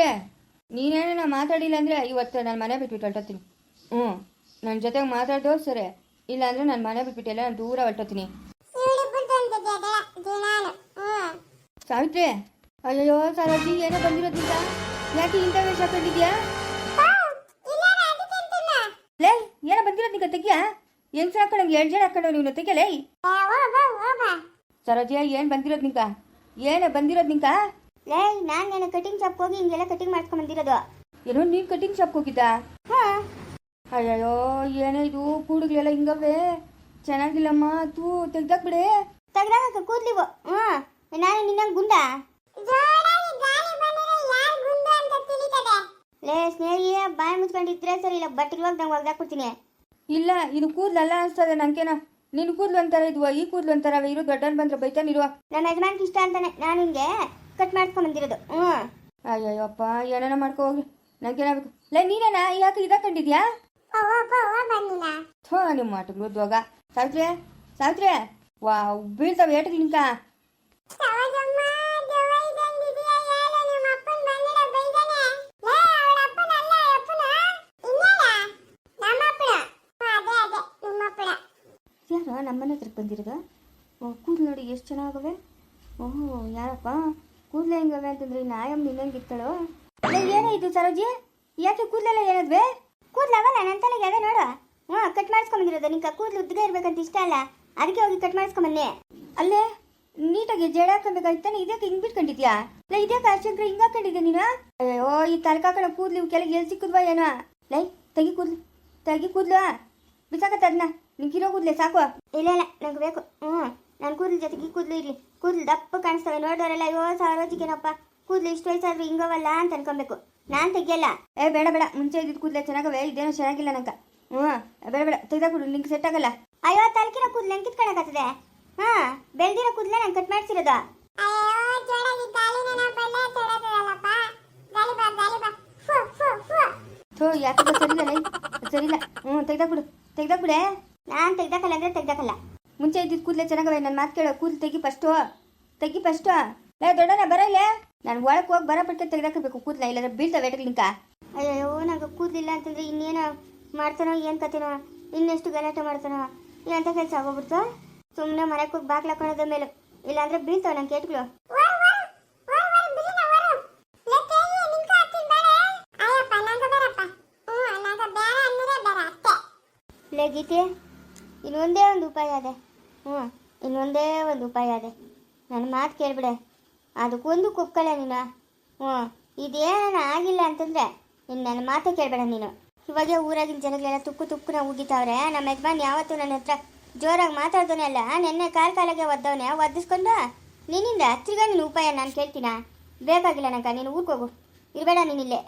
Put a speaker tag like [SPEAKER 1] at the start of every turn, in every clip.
[SPEAKER 1] ಸಾವಿತ್ರಿ ನೀನೇನ ಮಾತಾಡಿಲ್ಲ ಅಂದರೆ ಇವತ್ತು ನಾನು ಮನೆ ಬಿಟ್ಬಿಟ್ಟು ಹೊರಟೋತೀನಿ ಹ್ಞೂ ನನ್ನ ಜೊತೆಗೆ ಮಾತಾಡೋ ಸರಿ ಇಲ್ಲ ಅಂದರೆ ನಾನು ಮನೆ ಬಿಟ್ಬಿಟ್ಟೆಲ್ಲ ನಾನು ದೂರ ಹೊರಟೋತೀನಿ ಸಾವಿತ್ರಿ ಅಯ್ಯೋ ಸರೋಜಿ ಏನೋ ಬಂದಿರೋದಿಲ್ಲ ಯಾಕೆ ಇಂಥ ವೇಷ ಹಾಕೊಂಡಿದ್ಯಾ? ಲೇ ಏನೋ ಬಂದಿರೋದು ನಿಂಗೆ ತೆಗಿಯಾ ಹೆಂಗ್ ಹಾಕೊಂಡಂಗೆ ಎರಡು ಜನ ಹಾಕೊಂಡು ನೀವು ತೆಗಿಯಲೇ ಸರೋಜಿಯ ಏನು ಬಂದಿರೋದು ನಿಂಕ ಏನು ಬಂದಿರೋದು ನಿಂಕ
[SPEAKER 2] ಲೇ ನಾನು ನಾನು ಕಟಿಂಗ್ ಶಾಪ್ ಹೋಗಿ ಹಿಂಗೆಲ್ಲ ಕಟಿಂಗ್ ಮಾಡ್ಕೊಂಡ್ ಬಂದಿರೋದು.
[SPEAKER 1] ಏನೋ ನೀನು ಕಟಿಂಗ್ ಶಾಪ್ ಹೋಗಿದ್ದ?
[SPEAKER 2] ಹಾ.
[SPEAKER 1] ಏನೋ ಇದು? ಕೂಡುಗಳೆಲ್ಲ ಹಿಂಗವೆ ಚೆನ್ನಾಗಿಲ್ಲಮ್ಮ ತೂ ತೆಗ್ದಾಕ್ಬಿಡೆ
[SPEAKER 2] ತೆಗ್ದಾಗ ಕೂದ್ಲಿವು ಹ್ಮ್ ನಾನು ನಿನ್ನಂಗೆ ಗುಂಡ. ಲೇ ಸ್ನೇಹಿಯ ಬಾಯಿ ಮುಚ್ಕೊಂಡಿದ್ರೆ ಸರಿ ಇಲ್ಲ ಬಟ್ಟೆಗೆ ನಂಗೆ ನಂಗೆ ಒಗ್ದಾಕ್ಬಿಡ್ತೀನಿ
[SPEAKER 1] ಇಲ್ಲ ಇದು ಕೂದ್ಲಲ್ಲ ಅನ್ಸ್ತದೆ ನಂಗೇನ. ನಿನ್ನ ಕೂದ್ಲು ಅಂತಾರ ಇದ್ವ ಈ ಕೂದ್ಲು ಅಂತಾರ ಇರು ದೊಡ್ಡನ್ ಬಂದ್ರೆ ಬೈತಾನಿರುವ
[SPEAKER 2] ನನ್ನ ಯಜಮಾನ್ಗೆ ಇಷ್ಟ ಅಂತಾನೆ ನಾನು ಹಿಂಗೆ. ಕಟ್ ಮಾಡ್ಕೊಂಡ್ ಬಂದಿರೋದು. ಹ್ಮ್
[SPEAKER 1] ಅಯ್ಯಯ್ಯಪ್ಪ ಏನೇನ ಮಾಡ್ಕೊ ಹೋಗಿ. ನಂಗೇನಾಗಬೇಕು ಲೇ ನೀನೇನ? ಯಾಕೆ ಇದಾಕೊಂಡಿದ್ಯಾ ಥೋ ನಿಮ್ಮ ಮಾತು ಮೃದ್ವಾಗ ಸಾವಿತ್ರಿ ಸಾವಿತ್ರಿ. ವಾ ಬೀಳ್ತಾವ ಏಟಕ್ಕೆ ನಿಂಕ ಯಾರು? ನಮ್ಮನೆ ಹತ್ರಕ್ಕೆ ಬಂದಿರೋದು? ಓ ಕೂದಲು ನೋಡಿ ಎಷ್ಟು ಚೆನ್ನಾಗವೆ. ಓಹೋ ಯಾರಪ್ಪ? ಕೂದಲು ಹೆಂಗವೆ ಅಂತಂದ್ರೆ ನಾಯಮ್ಮ ನಿನ್ನಂಗೆ ಇರ್ತಾಳೋ ಏನೇ ಇದು ಸರೋಜಿ? ಯಾಕೆ ಕೂದಲೆಲ್ಲ ಏನದ್ವೆ?
[SPEAKER 2] ಕೂದಲವಲ್ಲ ನನ್ನ ತಲೆಗೆ ಅದೇ ನೋಡು. ಹ್ಞೂ ಕಟ್ ಮಾಡಿಸ್ಕೊಂಡ್ ಬಂದಿರೋದು ನಿಂಗೆ ಕೂದಲು ಉದ್ದ ಇರ್ಬೇಕಂತ ಇಷ್ಟ ಅಲ್ಲ? ಅದಕ್ಕೆ ಹೋಗಿ ಕಟ್ ಮಾಡಿಸ್ಕೊಂಬನ್ನಿ
[SPEAKER 1] ಅಲ್ಲೇ, ನೀಟಾಗಿ ಜಡ ಹಾಕೊಬೇಕಾಯ್ತಾನೆ ಇದಕ್ಕೆ ಹಿಂಗ್ ಬಿಟ್ಕೊಂಡಿದ್ಯಾ? ಲೈ ಇದಕ್ಕೆ ಅರ್ಶಂಕ್ರ ಹಿಂಗ್ ಹಾಕೊಂಡಿದ್ದೆ ನೀನು? ಅಯ್ಯೋ ಈ ತಲೆಕಾಕಣ ಕೂದ್ಲು ಇವು ಕೆಳಗೆ ಎಲ್ಲಿ ಸಿಕ್ಕುದ್ವಾ ಏನೋ? ಲೈ, ತೆಗಿ ಕೂದ್ಲು ತೆಗಿ ಕೂದ್ಲು. ಬಿಸಾಕತ್ತ ಅದನ್ನ ನಿಂಗಿರೋ ಕೂದ್ಲೆ, ಸಾಕು.
[SPEAKER 2] ಇಲ್ಲ ಇಲ್ಲ, ನಂಗೆ ಬೇಕು. ಹ್ಞೂ ನನ್ನ ಕೂದಲು ಜೊತೆಗೆ ಕೂದಲು ಇರಲಿ. ಕೂದಲು ದಪ್ಪ ಕಾಣಿಸ್ತವೆ ನೋಡೋರೆಲ್ಲ ಅಯ್ಯೋ ಸಾರೋಜಿಗೇನಪ್ಪ ಕೂದಲು ಇಷ್ಟು ವಯಸ್ಸಾದ್ರೂ ಹಿಂಗವಲ್ಲ? ಅಂತ ಅನ್ಕೊಬೇಕು ನಾನು ತೆಗಿಯಲ್ಲ.
[SPEAKER 1] ಏ ಬೇಡ ಬೇಡ. ಮುಂಚೆ ಇದ್ದಿದ್ದು ಕೂದಲೆ ಚೆನ್ನಾಗವೆ. ಇದೇನೋ ಚೆನ್ನಾಗಿಲ್ಲ ನಂಗೆ. ಹ್ಞೂ. ಬೇಡ ಬೇಡ. ತೆಗ್ದಾಕೊಡು ನಿಂಗೆ ಸೆಟ್ ಆಗಲ್ಲ.
[SPEAKER 2] ಅಯ್ಯೋ ತಲಕಿನ ಕೂದಲು ಹೆಂಗೆ ಕಿತ್ಕೊಳಕತ್ತದೆ. ಹಾಂ. ಬೆಳ್ದಿರೋ ಕೂದಲೇ ನಾನು ಕಟ್ ಮಾಡ್ಸಿರೋದು.
[SPEAKER 1] ಥೋ ಯಾಕೆ ಸರಿಲ್ಲ ಸರಿ ಸರಿಲ್ಲ ಹ್ಞೂ ತೆಗ್ದಾಕ್ಬಿಡು ತೆಗ್ದಾಕ್ಬಿಡೆ
[SPEAKER 2] ನಾನು ತೆಗ್ದಾಕಲ್ಲ ಅಂದರೆ ತೆಗ್ದಾಕಲ್ಲ.
[SPEAKER 1] ಮುಂಚೆ ಇದ್ದಿದ್ದು ಕೂದಲೆ ಚೆನ್ನಾಗವೆ ನನ್ನ ಮಾತು ಕೇಳೋ. ಕೂದಲು ತೆಗಿ ಫಸ್ಟು ತೆಗಿ ಫಸ್ಟು ಲೇ ದೊಡ್ಡನ ಬರಲ್ಲ ನಾನು ಒಳಕ್ಕೆ ಹೋಗಿ ಬರೋ ಬಿಟ್ಟು ತೆಗೆದಾಕಬೇಕು ಕೂದಲ ಇಲ್ಲಾದ್ರೆ ಬೀಳ್ತಾವೆ ಲಿಂಕ.
[SPEAKER 2] ಅಯ್ಯೋ ನಂಗೆ ಕೂದಲಿಲ್ಲ ಅಂತಂದ್ರೆ ಇನ್ನೇನೋ ಮಾಡ್ತಾನೋ ಏನು ಕತೆನೋ? ಇನ್ನೆಷ್ಟು ಗಲಾಟೆ ಮಾಡ್ತಾನೋ? ಅಂತ ಕೆಲಸ ಆಗೋಗ್ಬಿಡ್ತು? ಸುಮ್ಮನೆ ಮನೆಗೆ ಹೋಗಿ ಬಾಗ್ಲು ಹಾಕೊಳ್ಳೋದ ಮೇಲೆ. ಇಲ್ಲಾಂದ್ರೆ ಬೀಳ್ತಾವ ನಂಗೆ ಕೇಟ್ಗಳು. ಲೇ ಗೀತೆ ಇನ್ನೊಂದೇ ಒಂದು ಉಪಾಯ ಅದೇ. ಹ್ಞೂ, ಇನ್ನೊಂದೇ ಒಂದು ಉಪಾಯ ಅದೇ. ನನ್ನ ಮಾತು ಕೇಳ್ಬಿಡೆ. ಅದಕ್ಕೊಂದು ಕುಕ್ಕಳೆ ನೀನು. ಹ್ಞೂ ಇದೇನ ಆಗಿಲ್ಲ ಅಂತಂದರೆ ನೀನು ನನ್ನ ಮಾತೇ ಕೇಳಬೇಡ ನೀನು. ಇವಾಗ ಊರಾಗಿನ ಜನಗಳೆಲ್ಲ ತುಕ್ಕು ತುಕ್ಕುನ ಉಗಿತಾವ್ರೆ, ನಮ್ಮ ಯಜಮಾನ್ ಯಾವತ್ತೂ ನನ್ನ ಹತ್ರ ಜೋರಾಗಿ ಮಾತಾಡ್ದೋನೆ ಅಲ್ಲ, ನೆನ್ನೆ ಕಾಲ್ ಕಾಲಾಗೆ ಒದ್ದವನೆ ಒದ್ದಿಸ್ಕೊಂಡು ನಿನ್ನಿಂದ ಹತ್ತಿರಗ ನಿನ್ನ ಉಪಾಯ ನಾನು ಕೇಳ್ತೀನ? ಬೇಕಾಗಿಲ್ಲ ನನಗೆ ನೀನು ಊರ್ಕೋಗು ಇರಬೇಡ ನೀನಿಲ್ಲೇ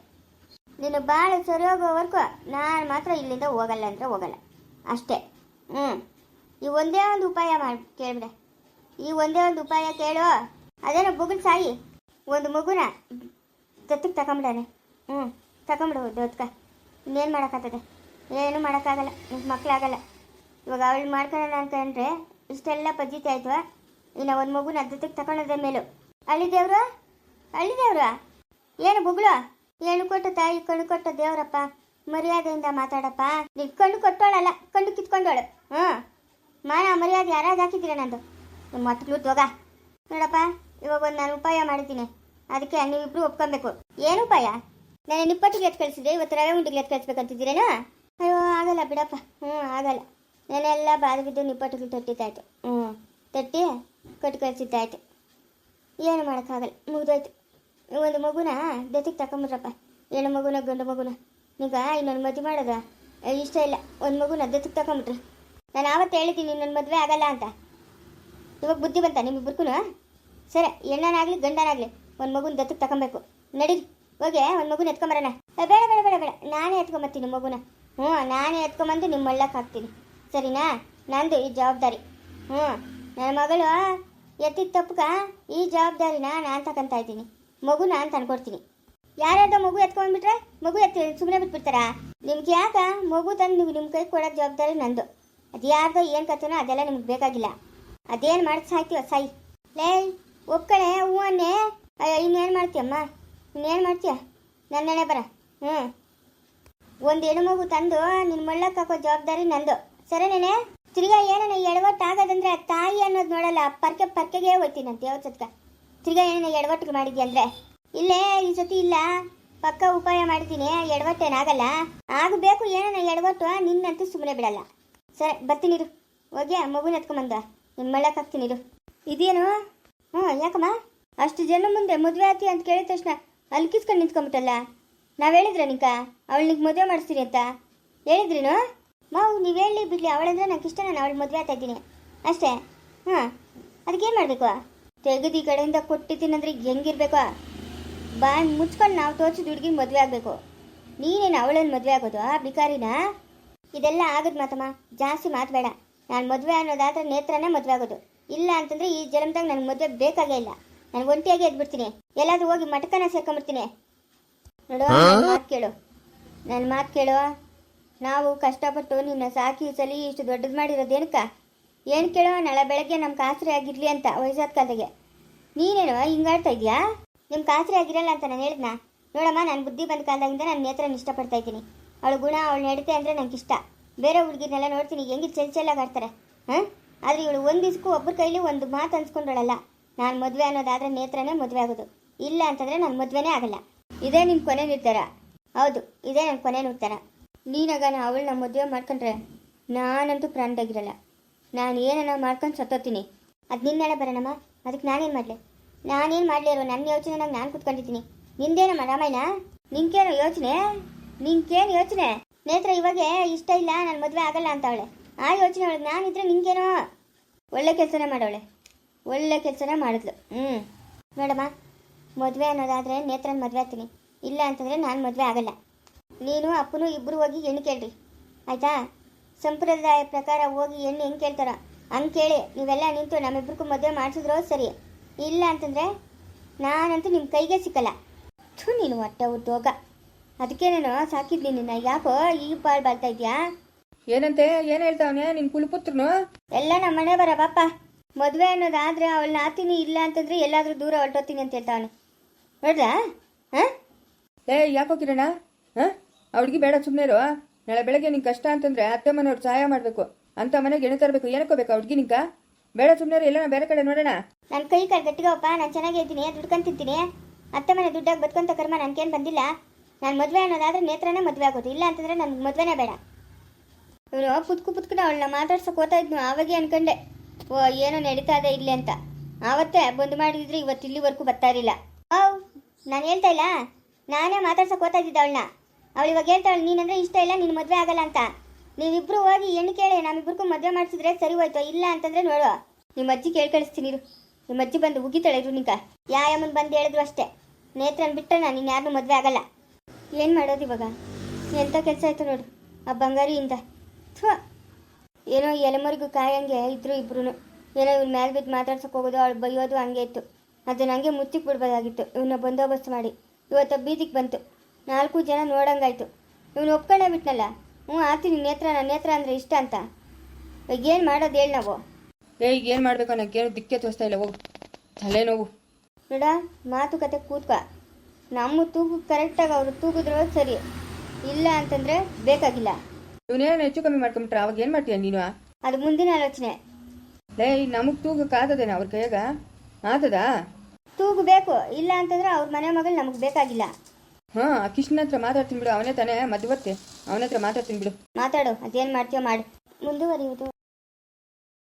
[SPEAKER 2] ನೀನು ಭಾಳ ಸರಿ ಹೋಗೋವರೆಗೂ ನಾನು ಮಾತ್ರ ಇಲ್ಲಿಂದ ಹೋಗಲ್ಲ ಅಂದರೆ ಹೋಗಲ್ಲ. ಅಷ್ಟೇ. ಹ್ಞೂ. ಈ ಒಂದೇ ಒಂದು ಉಪಾಯ ಮಾಡಿ ಕೇಳ್ಬಿಡೆ. ಈ ಒಂದೇ ಒಂದು ಉಪಾಯ ಕೇಳು ಅದೇನೋ ಮಗುನ ಸಾಯಿ, ಒಂದು ಮಗುನ ದತ್ತಕ್ಕೆ ತಗೊಂಬಿಡಾನೆ. ಹ್ಞೂ ತಗೊಂಬಿಡು ದೊತ್ಕ ಇನ್ನೇನು ಮಾಡೋಕ್ಕಾಗ್ತದೆ ಏನೂ ಮಾಡೋಕ್ಕಾಗಲ್ಲ ನಿಮ್ಗೆ ಮಕ್ಕಳಾಗಲ್ಲ ಇವಾಗ ಅವಳು ಮಾಡ್ಕೊಳ್ಳೋಣ ಅನ್ಕೊಂಡ್ರೆ ಇಷ್ಟೆಲ್ಲ ಪದ್ಧತಿ ಆಯ್ತು, ಇನ್ನು ಒಂದು ಮಗುನ ದತ್ತಕ್ಕೆ ತಗೊಳ್ಳೋದೇ ಮೇಲೂ. ಅಳಿದೇವ್ರು ದೇವ್ರು? ಹಳ್ಳಿ ದೇವ್ರು? ಏನು ಬುಗ್ಳು? ಏನು ಕೊಟ್ಟು ತಾಯಿ ಕಣ್ಣು ಕೊಟ್ಟ ದೇವ್ರಪ್ಪ? ಮರ್ಯಾದೆಯಿಂದ ಮಾತಾಡಪ್ಪ? ನೀನು ಕಣ್ಣು ಕೊಟ್ಟೋಳಲ್ಲ, ಕಣ್ಣು ಕಿತ್ಕೊಂಡೋಳು. ಹ್ಞೂ ಮಾನ ಮರ್ಯಾದೆ ಯಾರಾದ್ರು ಹಾಕಿದ್ದೀರ ನಂದು? ನಿಮ್ಮ ಮಕ್ಕಳು ತೋಗ ನೋಡಪ್ಪ, ಇವಾಗ ಒಂದು ನಾನು ಉಪಾಯ ಮಾಡಿದ್ದೀನಿ. ಅದಕ್ಕೆ ನೀವಿಬ್ರು ಒಪ್ಕೊಬೇಕು. ಏನು ಉಪಾಯ? ನಾನು ನಿಪ್ಪಟ್ಟಿಗೆ ಎತ್ತು ಕಳಿಸಿದೆ ಇವತ್ತು ರವೆ ಉಂಡಿಗೆ ಎತ್ತು ಕಳಿಸ್ಬೇಕಂತಿದ್ದೀರೇನು ಅಯ್ಯೋ, ಆಗಲ್ಲ ಬಿಡಪ್ಪ. ಹ್ಞೂ ಆಗಲ್ಲ. ನಾನೆಲ್ಲ ಬಾದು ಬಿದ್ದು ನಿಪ್ಪಟ್ಟಿಗೆ ತಟ್ಟಿದ್ದಾಯ್ತು. ಹ್ಞೂ ತಟ್ಟಿ ಕಟ್ಟಿ ಕಳಿಸಿದ್ದಾಯ್ತು. ಏನು ಮಾಡೋಕ್ಕಾಗಲ್ಲ, ಮುಗ್ದೋಯ್ತು. ಒಂದು ಮಗುನ ದತ್ತಿಗೆ ತಗೊಂಬಿಟ್ರಪ್ಪ ಹೆಣ್ಣು ಮಗುನ, ಗಂಡು ಮಗುನ. ಈಗ ಇನ್ನೊಂದು ಮದುವೆ ಮಾಡೋದ ಇಷ್ಟ ಇಲ್ಲ. ಒಂದು ಮಗುನ ದತ್ತಿಗೆ ತಗೊಂಬಿಟ್ರಿ ನಾನು ಆವತ್ತು ಹೇಳಿದ್ದೀನಿ ನನ್ನ ಮದುವೆ ಆಗಲ್ಲ ಅಂತ. ಇವಾಗ ಬುದ್ಧಿ ಬಂತ ನಿಮ್ಮಿಬ್ಬರಿಗೂ ಸರಿ, ಹೆಣ್ಣನಾಗಲಿ ಗಂಡನಾಗಲಿ ಒಂದು ಮಗುನ ದತ್ತು ತಗೊಬೇಕು. ನಡೀರಿ ಹೋಗಿ, ಒಂದು ಮಗುನ ಎತ್ಕೊಂಬರೋಣ. ಬೇಡ ಬೇಡ ಬೇಡ ಬೇಡ. ನಾನೇ ಎತ್ಕೊಂಬರ್ತೀನಿ ಮಗುನ. ಹ್ಞೂ ನಾನೇ ಎತ್ಕೊಂಬಂದು ನಿಮ್ಮ ಮಳ್ಳಕ್ಕೆ ಹಾಕ್ತೀನಿ. ಸರಿನಾ? ನಂದು ಈ ಜವಾಬ್ದಾರಿ. ಹ್ಞೂ ನನ್ನ ಮಗಳು ಎತ್ತಿದ ತಪ್ಪಕ ಈ ಜವಾಬ್ದಾರಿನ ನಾನು ತಗೊಂತ ಇದ್ದೀನಿ. ಮಗು ನಾನು ತಂದ್ಕೊಡ್ತೀನಿ ಯಾರ್ಯಾರ್ದೋ ಮಗು ಎತ್ಕೊಂಡ್ಬಿಟ್ರೆ ಮಗು ಎತ್ತಿ ಸುಮ್ಮನೆ ಬಿಟ್ಬಿಡ್ತಾರಾ? ನಿಮ್ಗೆ ಯಾಕೆ ಮಗು ತಂದು ನೀವು ನಿಮ್ಮ ಕೈ ಕೊಡೋ ಜವಾಬ್ದಾರಿ ನಂದು. ಅದು ಯಾರ್ದೋ ಏನು ಕಥನೋ ಅದೆಲ್ಲ ನಿಮ್ಗೆ ಬೇಕಾಗಿಲ್ಲ. ಅದೇನು ಮಾಡಿ ಸಾಯ್ತೀವ ಸಾಯಿ. ಲೇ ಹೂವನ್ನೆ. ಅಯ್ಯೋ, ಇನ್ನೇನು ಮಾಡ್ತೀಯಮ್ಮ? ಇನ್ನೇನು ಮಾಡ್ತೀಯ? ನನ್ನೆಣೆ ಬರ. ಹ್ಞೂ ಒಂದು ಹೆಣ್ಣು ಮಗು ತಂದು ನಿನ್ನ ಮಳ್ಳಕ್ಕೆ ಹಾಕೋ ಜವಾಬ್ದಾರಿ ನಂದು. ಸರಿನೇನೆ ತಿರ್ಗಾ ಏನನ ಎಡವಟ್ಟು ಆಗೋದಂದ್ರೆ ತಾಯಿ ಅನ್ನೋದು ನೋಡಲ್ಲ ಪರ್ಕೆ ಪರ್ಕೆಗೆ ಹೋಯ್ತೀನಂತೆ ಯಾವ ಸತ್ಕ ತಿರ್ಗಾ ಏನೇನ ಎಡವಟ್ಟಿಗೆ ಮಾಡಿದ್ಯ ಅಂದರೆ? ಇಲ್ಲೇ, ಈ ಸತಿ ಇಲ್ಲ. ಪಕ್ಕ ಉಪಾಯ ಮಾಡ್ತೀನಿ ಎಡವಟ್ಟೇನಾಗಲ್ಲ ಆಗಬೇಕು ಏನನ ಎಡವಟ್ಟು, ನಿನ್ನಂತೂ ಸುಮ್ಮನೆ ಬಿಡಲ್ಲ. ಸರಿ ಬರ್ತೀನಿರು ಹೋಗಿ ಆ ಮಗುನ ಎತ್ಕೊಂಬಂದ. ನಿಮ್ಮ ಇರು. ಇದೇನು? ಹ್ಞೂ, ಯಾಕಮ್ಮ? ಅಷ್ಟು ಜನ ಮುಂದೆ ಮದುವೆ ಆತಿ ಅಂತ ಕೇಳಿದ ತಕ್ಷಣ ಅಲ್ಕಿಸ್ಕೊಂಡು ನಿಂತ್ಕೊಂಬಿಟ್ಟಲ್ಲ ನಾವು ಹೇಳಿದ್ರೆ ನಿಂಕ? ಅವಳಿಗೆ ಮದುವೆ ಮಾಡಿಸ್ತೀನಿ ಅಂತ. ಹೇಳಿದ್ರೇನು? ಮಾವು, ನೀವು ಹೇಳಿ ಬಿಡ್ಲಿ ಅವಳಂದ್ರೆ ನಂಗೆ ಇಷ್ಟ, ನಾನು ಅವಳು ಮದುವೆ ಆಗ್ತಾ ಇದ್ದೀನಿ. ಅಷ್ಟೇ? ಹಾಂ ಅದಕ್ಕೇನು ಮಾಡಬೇಕು? ತೆಗೆದು ಈ ಕಡೆಯಿಂದ ಕೊಟ್ಟಿದ್ದೀನಂದ್ರೆ ಹೆಂಗಿರ್ಬೇಕು? ಬಾಯ್ ಮುಚ್ಕೊಂಡು ನಾವು ತೋರಿಸಿದ ಹುಡುಗಿ ಮದುವೆ ಆಗಬೇಕು. ನೀನೇನು ಅವಳನ್ನು ಮದುವೆ ಆಗೋದು, ಆ ಬಿಕಾರಿನ? ಇದೆಲ್ಲ ಆಗದ್ ಮಾತಮ್ಮ. ಜಾಸ್ತಿ ಮಾತಬೇಡ ನಾನು ಮದುವೆ ಅನ್ನೋದಾದ್ರೆ ನೇತ್ರನೇ ಮದುವೆ ಆಗೋದು. ಇಲ್ಲ ಅಂತಂದ್ರೆ ಈ ಜನ್ಮದಾಗ ನನಗೆ ಮದುವೆ ಬೇಕಾಗೇ ಇಲ್ಲ. ನಾನು ಒಂಟಿಯಾಗಿ ಎದ್ಬಿಡ್ತೀನಿ. ಎಲ್ಲಾದ್ರೂ ಹೋಗಿ ಮಟಕನ ಸೇರ್ಕೊಂಬಿಡ್ತೀನಿ. ನೋಡು ಮಾತು ಕೇಳು. ನನ್ನ ಮಾತು ಕೇಳು. ನಾವು ಕಷ್ಟಪಟ್ಟು ನಿನ್ನ ಸಾಕಿ ಸಲಿ ಇಷ್ಟು ದೊಡ್ಡದು ಮಾಡಿರೋದೇನಕ್ಕ ಏನು ಕೇಳೋ? ನಾಳೆ ಬೆಳಗ್ಗೆ ನಮ್ಮ ಕಾಸರಿ ಆಗಿರಲಿ ಅಂತ ವಯಸ್ಸಾದ ಕಾಲದಾಗೆ. ನೀನೇನು ಹಿಂಗಾಡ್ತಾ ಇದೆಯಾ ನಿಮ್ಮ ಕಾಸರಿ ಆಗಿರಲ್ಲ ಅಂತ ನಾನು ಹೇಳಿದ್ನಾ? ನೋಡಮ್ಮ ನಾನು ಬುದ್ಧಿ ಬಂದ ಕಾಲದಾಗಿಂದ ನಾನು ನೇತ್ರನ ಇಷ್ಟಪಡ್ತಾ ಇದ್ದೀನಿ. ಅವಳು ಗುಣ, ಅವಳು ನಡತೆ ಅಂದರೆ ನಂಗೆ ಇಷ್ಟ. ಬೇರೆ ಹುಡುಗಿನೆಲ್ಲ ನೋಡ್ತೀನಿ, ಹೆಂಗೆ ಚೆಲ್ ಚೆಲ್ಲಾಗಿ ಆಡ್ತಾರೆ, ಹಾಂ? ಆದರೆ ಇವಳು ಒಂದು ದಿವ್ಸಕ್ಕೂ ಒಬ್ಬರ ಕೈಲಿ ಒಂದು ಮಾತು ಅನ್ಸ್ಕೊಂಡಳಲ್ಲ ನಾನು ಮದುವೆ ಅನ್ನೋದಾದ್ರೆ ನೇತ್ರನೇ ಮದುವೆ ಆಗೋದು. ಇಲ್ಲ ಅಂತಂದರೆ ನಾನು ಮದುವೆನೇ ಆಗಲ್ಲ. ಇದೇ ನಿನ್ನ ಕೊನೆ ನಿರ್ಧಾರ. ಹೌದು, ಇದೇ ನನ್ನ ಕೊನೆ ನಿರ್ಧಾರ. ನೀನಾಗ ನಾ ಅವಳನ್ನ ಮದುವೆ ಮಾಡ್ಕೊಂಡ್ರೆ ನಾನಂತೂ ಪ್ರಾಣದಾಗಿರಲ್ಲ. ನಾನು ಏನನ್ನ ಮಾಡ್ಕೊಂಡು ಸತ್ತೋತೀನಿ ಅದು ನಿನ್ನೆಲ್ಲ ಬರೋಣಮ್ಮ ಅದಕ್ಕೆ ನಾನೇನು ಮಾಡಲಿ? ನಾನೇನು ಮಾಡಲಿ ಇರೋ ನನ್ನ ಯೋಚನೆ ನಾನು ಕೂತ್ಕೊಂಡಿದ್ದೀನಿ. ನಿಂದೇನಮ್ಮ ರಾಮಾಯಣ? ನಿನ್ಗೇನೋ ಯೋಚನೆ? ನಿಂಗೇನು ಯೋಚನೆ? ನೇತ್ರ ಇವಾಗೆ ಇಷ್ಟ ಇಲ್ಲ, ನಾನು ಮದುವೆ ಆಗಲ್ಲ ಅಂತ ಅವಳೆ ಆ ಯೋಚನೆ ಅವಳಿಗೆ ನಾನಿದ್ರೆ ನಿಂಗೇನೋ ಒಳ್ಳೆ ಕೆಲಸನೇ ಮಾಡವಳೆ. ಒಳ್ಳೆ ಕೆಲಸನೇ ಮಾಡಿದ್ಲು. ಹ್ಞೂ ನೋಡಮ್ಮ, ಮದುವೆ ಅನ್ನೋದಾದರೆ ನೇತ್ರನ ಮದುವೆ ಆಗ್ತೀನಿ. ಇಲ್ಲ ಅಂತಂದರೆ ನಾನು ಮದುವೆ ಆಗಲ್ಲ. ನೀನು ಅಪ್ಪನು ಇಬ್ಬರು ಹೋಗಿ ಹೆಣ್ಣು ಕೇಳ್ರಿ. ಆಯಿತಾ? ಸಂಪ್ರದಾಯ ಪ್ರಕಾರ ಹೋಗಿ ಹೆಣ್ಣು ಹೆಂಗೆ ಕೇಳ್ತಾರ ಹಂಗೆ ಕೇಳಿ. ನೀವೆಲ್ಲ ನಿಂತು ನಮ್ಮಿಬ್ರಿಗೂ ಮದುವೆ ಮಾಡಿಸಿದ್ರು ಸರಿ. ಇಲ್ಲ ಅಂತಂದರೆ ನಾನಂತೂ ನಿಮ್ಮ ಕೈಗೆ ಸಿಕ್ಕಲ್ಲ. ಥೂ, ನೀನು ಹೊಟ್ಟೆ ಉದ್ದೋಗ. ಅದಕ್ಕೆ ನಾನು ಸಾಕಿದ್ನಿ ನಿನ್ನ. ಯಾಕೋ ಈ ಬಾಳ್ ಬರ್ತಾ ಇದೆಯಾ?
[SPEAKER 3] ಏನಂತೆ? ಏನ್ ಹೇಳ್ತಾವನೆ ನಿನ್ ಕುಲಪುತ್ರನು?
[SPEAKER 2] ಎಲ್ಲ ನಮ್ಮ ಮನೆ ಬರ ಪಾಪ. ಮದುವೆ ಅನ್ನೋದಾದ್ರೆ ಅವಳ ಆತೀನಿ ಇಲ್ಲ ಅಂತಂದ್ರೆ ಎಲ್ಲಾದ್ರೂ ದೂರ ಹೊರಟೋತೀನಿ ಅಂತ ಹೇಳ್ತಾವನೆ ನೋಡ್ದಾ? ಹಾಂ?
[SPEAKER 3] ಏ ಯಾಕೋ ಕಿರಣ? ಹಾಂ? ಅವಳಿಗೆ ಬೇಡ ಸುಮ್ಮನೆ ಇರೋ. ನಾಳೆ ಬೆಳಗ್ಗೆ ನಿಂಗೆ ಕಷ್ಟ ಅಂತಂದ್ರೆ ಅತ್ತೆ ಮನೆಯವ್ರು ಸಹಾಯ ಮಾಡಬೇಕು. ಅಂತ ಮನೆಗೆ ಎಣ್ಣೆ ತರಬೇಕು. ಏನಕ್ಕೋ ಬೇಕು ಅವ್ಳಿಗೆ ನಿಂಕ ಬೇಡ ಸುಮ್ಮನೆ ಎಲ್ಲ ಬೇರೆ ಕಡೆ ನೋಡೋಣ.
[SPEAKER 2] ನನ್ನ ಕೈ ಕಾಲು ಗಟ್ಟಿಗಪ್ಪ ನಾನು ಚೆನ್ನಾಗಿ ಇದ್ದೀನಿ. ತಿಂತೀನಿ ಅತ್ತೆ ಮನೆ ದುಡ್ಡಾಗಿ ಬದುಕೊಂತ ಕರ್ಮ. ನನ್ಗೇನು ಬಂದಿಲ್ಲ. ನಾನು ಮದುವೆ ಅನ್ನೋದಾದ್ರೆ ನೇತ್ರನೇ ಮದುವೆ ಆಗೋದು. ಇಲ್ಲ ಅಂತಂದ್ರೆ ನನಗೆ ಮದುವೆನೇ ಬೇಡ. ಇವನು ಪುತ್ಕು ಪುತ್ಕನ ಅವಳನ್ನ ಮಾತಾಡ್ಸಕ್ ಹೋಗ್ತಾ ಇದ್ನು. ಆವಾಗೆ ಅನ್ಕೊಂಡೆ, ಓ, ಏನೋ ನಡೀತಾ ಇದೆ ಇಲ್ಲಿ ಅಂತ. ಆವತ್ತೇ ಬಂದು ಮಾಡಿದ್ರೆ ಇವತ್ತು ಇಲ್ಲಿವರೆಗೂ ಬರ್ತಾ ಇರಲಿಲ್ಲ. ಓ ನಾನು ಹೇಳ್ತಾ ಇಲ್ಲ. ನಾನೇ ಮಾತಾಡ್ಸಕ್ ಹೋಗ್ತಾ ಇದ್ದಿದ್ದ ಅವಳನ್ನ. ಅವಳು ಇವಾಗ ಹೇಳ್ತಾಳೆ ನೀನಂದ್ರೆ ಇಷ್ಟ ಇಲ್ಲ ನಿನ್ನ ಮದುವೆ ಆಗಲ್ಲ ಅಂತ. ನೀವಿಬ್ರು ಹೋಗಿ ಹೆಣ್ಣು ಕೇಳಿ ನಮ್ಮಿಬ್ರಿಗೂ ಮದುವೆ ಮಾಡಿಸಿದ್ರೆ ಸರಿ ಹೋಯ್ತು, ಇಲ್ಲ ಅಂತಂದ್ರೆ ನೋಡು. ನಿಮ್ಮ ಅಜ್ಜಿ ಕೇಳಿ ಕಳಿಸ್ತೀನಿ ನಿಮ್ಮ ಅಜ್ಜಿ ಬಂದು ಉಗಿತಾಳೆ ನಿಂಕ ಯಾಯಮ್ಮನ್ ಬಂದು ಹೇಳಿದ್ರು ಅಷ್ಟೇ. ನೇತ್ರನ್ ಬಿಟ್ಟರೆ ನಾನು ಇನ್ಯಾರನ್ನೂ ಮದುವೆ ಆಗಲ್ಲ. ಏನು ಮಾಡೋದು ಇವಾಗ? ಎಂಥ ಕೆಲಸ ಆಯಿತು ನೋಡು ಆ ಬಂಗಾರಿಯಿಂದ. ಥ ಏನೋ ಎಲೆಮರಿಗೂ ಕಾಯಂಗೆ ಇದ್ರು ಇಬ್ರು ಏನೋ ಇವ್ನ ಮೇಲೆ ಬಿದ್ದು ಮಾತಾಡ್ಸೋಕೆ ಹೋಗೋದು ಅವಳು ಬೈಯೋದು ಹಂಗೆ ಇತ್ತು. ಅದು ನನಗೆ ಮುಚ್ಚಿಕ್ ಬಿಡ್ಬೋದಾಗಿತ್ತು. ಇವನ್ನ ಬಂದೋಬಸ್ತ್ ಮಾಡಿ. ಇವತ್ತು ಬೀದಿಗೆ ಬಂತು. ನಾಲ್ಕು ಜನ ನೋಡಂಗಾಯ್ತು. ಇವನು ಒಪ್ಕೊಂಡೇ ಬಿಟ್ನಲ್ಲ? ಹ್ಞೂ ಆತೀನಿ ನೇತ್ರ ನನ್ನ ನೇತ್ರ ಅಂದರೆ ಇಷ್ಟ ಅಂತ. ಈಗ ಏನು ಮಾಡೋದು ಹೇಳಿ ನಾವು?
[SPEAKER 3] ಏ ಈಗ ಏನು ಮಾಡಬೇಕು ನನಗೇನು ದಿಕ್ಕೆ ತೋರಿಸ್ತಾ ಇಲ್ಲ ಹೋಗು. ತಲೆನೋವು
[SPEAKER 2] ನೋಡ ಮಾತುಕತೆ ಕೂತ್ಕ. ನಮ್ಮ ತೂಗು ಕರೆಕ್ಟಾಗಿ ಅವರು ತೂಗಿದ್ರು ಸರಿ. ಇಲ್ಲ ಅಂತಂದರೆ ಬೇಕಾಗಿಲ್ಲ.
[SPEAKER 3] ಇವನೇನು ಹೆಚ್ಚು ಕಮ್ಮಿ ಮಾಡ್ಕೊಂಬಿಟ್ರೆ ಅವಾಗ ಏನು ಮಾಡ್ತೀಯ ನೀನು?
[SPEAKER 2] ಅದು ಮುಂದಿನ ಆಲೋಚನೆ.
[SPEAKER 3] ಲೇ ನಮಗೆ ತೂಗಕ್ಕೆ ಆತದೇನ ಅವ್ರ ಕೈಯಾಗ? ಆತದಾ?
[SPEAKER 2] ತೂಗು ಬೇಕು. ಇಲ್ಲ ಅಂತಂದ್ರೆ ಅವ್ರ ಮನೆ ಮಗಳು ನಮಗೆ ಬೇಕಾಗಿಲ್ಲ.
[SPEAKER 3] ಹಾಂ ಕಿಷ್ಣ ಹತ್ರ ಮಾತಾಡ್ತೀನಿ ಬಿಡು ಅವನೇ ತಾನೇ ಮಧ್ಯವರ್ತಿ. ಅವನ ಹತ್ರ ಮಾತಾಡ್ತೀನಿ ಬಿಡು.
[SPEAKER 2] ಮಾತಾಡು ಅದೇನು ಮಾಡ್ತೀಯೋ ಮಾಡಿ. ಮುಂದುವರಿಯುವುದು.